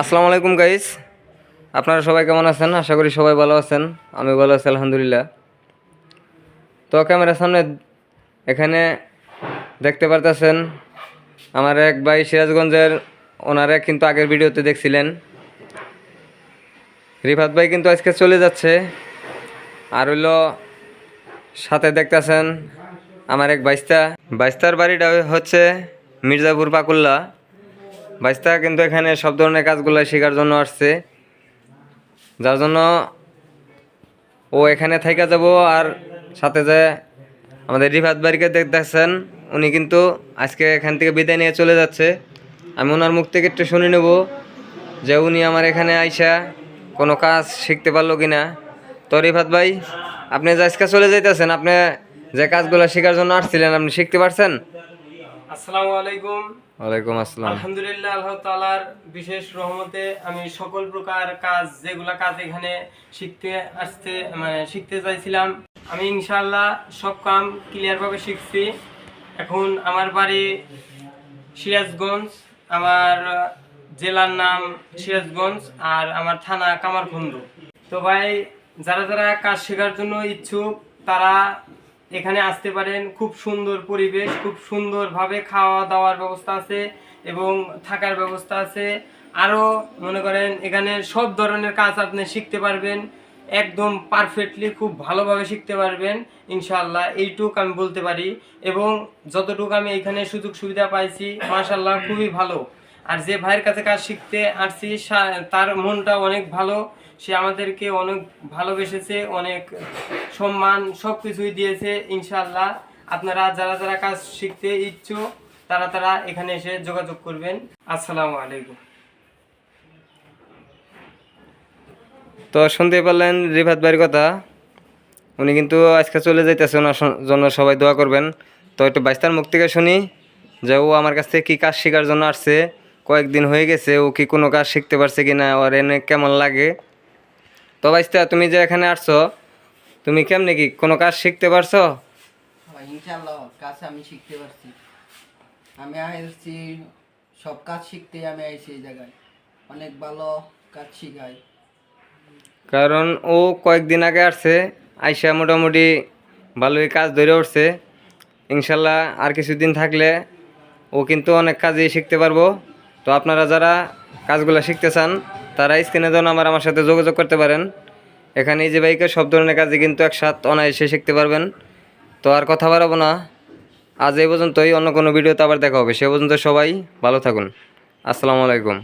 আসসালামু আলাইকুম গাইস আপনারা সবাই কেমন আছেন? আশা করি সবাই ভালো আছেন। আমি ভালো আছি, আলহামদুলিল্লাহ। তো ক্যামেরার সামনে এখানে দেখতে পারতেছেন, আমার এক ভাই সিরাজগঞ্জের, ওনারা কিন্তু আগের ভিডিওতে দেখছিলেন। রিফাত ভাই কিন্তু আজকে চলে যাচ্ছে। আর হইল সাথে দেখতেছেন আমার এক বাইস্তা বাইস্তার বাড়িটা হচ্ছে মির্জাপুর পাকুল্লা। বাইস্তা কিন্তু এখানে সব ধরনের কাজগুলো শেখার জন্য আসছে। যার জন্য ও এখানে থাইকা যাব আর সাথে যে আমাদের রিফাত বাড়িকে দেখতেছেন, উনি কিন্তু আজকে এখান থেকে বিদায় নিয়ে চলে যাচ্ছে। আমি ওনার মুখ থেকে একটু শুনে নেব যে উনি আমার এখানে আইসা কোনো কাজ শিখতে পারল কি না তো রিফাত ভাই, আপনি যে আজকে চলে যাইতেছেন, আপনি যে কাজগুলো শেখার জন্য আসছিলেন, আপনি শিখতে পারছেন? আসসালামু আলাইকুম। ওয়ালাইকুম আসসালাম। আলহামদুলিল্লাহ আল্লাহ তাআলার বিশেষ রহমতে আমি সকল প্রকার কাজ যেগুলা কাজ এখানে শিখতে আসতে মানে শিখতে চাইছিলাম আমি ইনশাআল্লাহ সব কাম ক্লিয়ার ভাবে শিখছি। এখন আমার বাড়ি সিরাজগঞ্জ আমার জেলার নাম সিরাজগঞ্জ আর আমার থানা কামারখন্দ তো ভাই যারা যারা কাজ শেখার জন্য ইচ্ছুক তারা এখানে আসতে পারেন, খুব সুন্দর পরিবেশ, খুব সুন্দরভাবে খাওয়া দাওয়ার ব্যবস্থা আছে এবং থাকার ব্যবস্থা আছে। আরও মনে করেন, এখানে সব ধরনের কাজ আপনি শিখতে পারবেন, একদম পারফেক্টলি খুব ভালোভাবে শিখতে পারবেন ইনশাল্লাহ এইটুক আমি বলতে পারি। এবং যতটুকু আমি এখানে সুযোগ সুবিধা পাইছি মাশাল্লাহ খুবই ভালো। আর যে ভাইয়ের কাছে কাজ শিখতে আসছি তার মনটা অনেক ভালো। সে আমাদেরকে অনেক ভালোবেসেছে, অনেক সম্মান সব কিছুই দিয়েছে ইনশাল্লাহ আপনারা যারা যারা কাজ শিখতে ইচ্ছুক, তারা তারা এখানে এসে যোগাযোগ করবেন। আসসালামু আলাইকুম। তো শুনতে পারলেন রিফাত ভাইয়ের কথা। উনি কিন্তু আজকে চলে যাইতেছে, ওনার জন্য সবাই দোয়া করবেন। তো একটু বাইস্তার মুখ থেকে শুনি যে ও আমার কাছ থেকে কী কাজ শেখার জন্য আসছে। কয়েকদিন হয়ে গেছে ও কি কোনো কাজ শিখতে পারছে কি না ওর এনে কেমন লাগে? তো বাইস্তা তুমি যে এখানে আসছো তুমি কেমনে কি কোনো কাজ শিখতে পারছ? ইনশাল্লাহ কাজ আমি শিখতে পারছি। আমি আসছি সব কাজ শিখতে আমি আইছি এই জায়গায়। অনেক ভালো কাজ শিখাই। কারণ ও কয়েকদিন আগে আসছে আইসা মোটামুটি ভালোই কাজ ধরে উঠছে। ইনশাল্লাহ আর কিছুদিন থাকলে ও কিন্তু অনেক কাজই শিখতে পারব। তো আপনারা যারা কাজগুলো শিখতে চান, তারা স্ক্রিনে যেন আমার আমার সাথে যোগাযোগ করতে পারেন। এখানে এই যে বাইকের সব ধরনের কাজই কিন্তু একসাথ অনায়াসে শিখতে পারবেন। তো আর কথা বাড়াবো না। আজ এই পর্যন্তই, অন্য কোনো ভিডিওতে আবার দেখা হবে। সে পর্যন্ত সবাই ভালো থাকুন। আসসালামু আলাইকুম।